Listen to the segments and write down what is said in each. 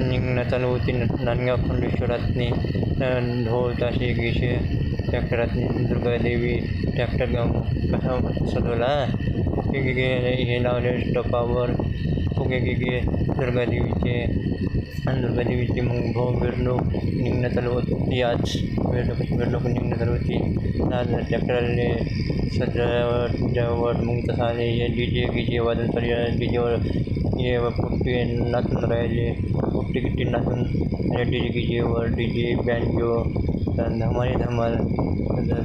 نگنا چلو ہوتی نانگا پولیشوراتے ٹیکٹرات درگا دیوی ٹیکٹر گاؤں سجا گئے درگا دیوی کے درگا دیوی کے لوگ نگنا چلو ہوتی آج لوگ نگنا چلوتی سج مسا یہ جی وادی یہ پپین نثن ریلے پٹی کٹی نثن ڈی جے گیور ڈی جے بینجو دھمانی دھمال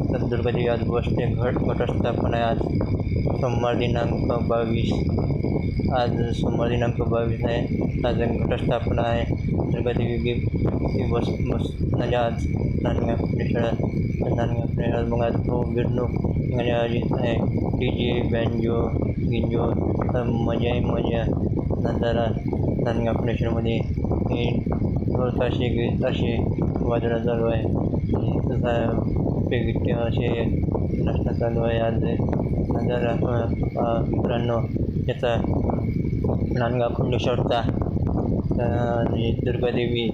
عبدالبلیات گوشت گھٹ گھٹستہ پنیات سمر دنانک باویس آج سمر دنانک باویس ہے تازہ گھٹستہ پنا ہے عبدالبلی کی نجات نانوے اپنے شرط نانوے اپنے شرط منگات کو گرنو نجاجت ہے ڈی جے بینجو گنجو سب مزے مزہ نظارہ نانوے اپنے شرمدی ڈول تاشے گی تاشے وادر ضرور ہے مترانوا کھلی شرط درگا دیوی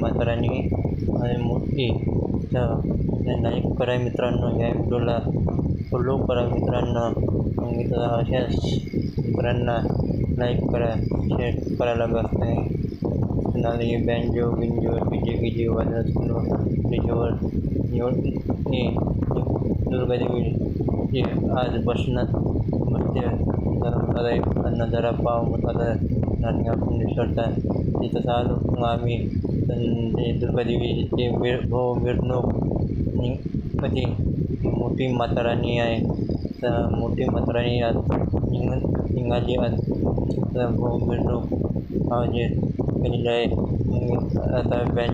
ماتارانی میٹھی تو لائک کر مترانہ جیلا کر مائک کرا لگتا ہے بینجو بینجو بیجے پی جی والا دگا دیو آج بسنات مسجد پاؤں گا درگا دیویٹنک مطلب موٹی ماتارانی ہے موٹی ماتارانی ہر مرکز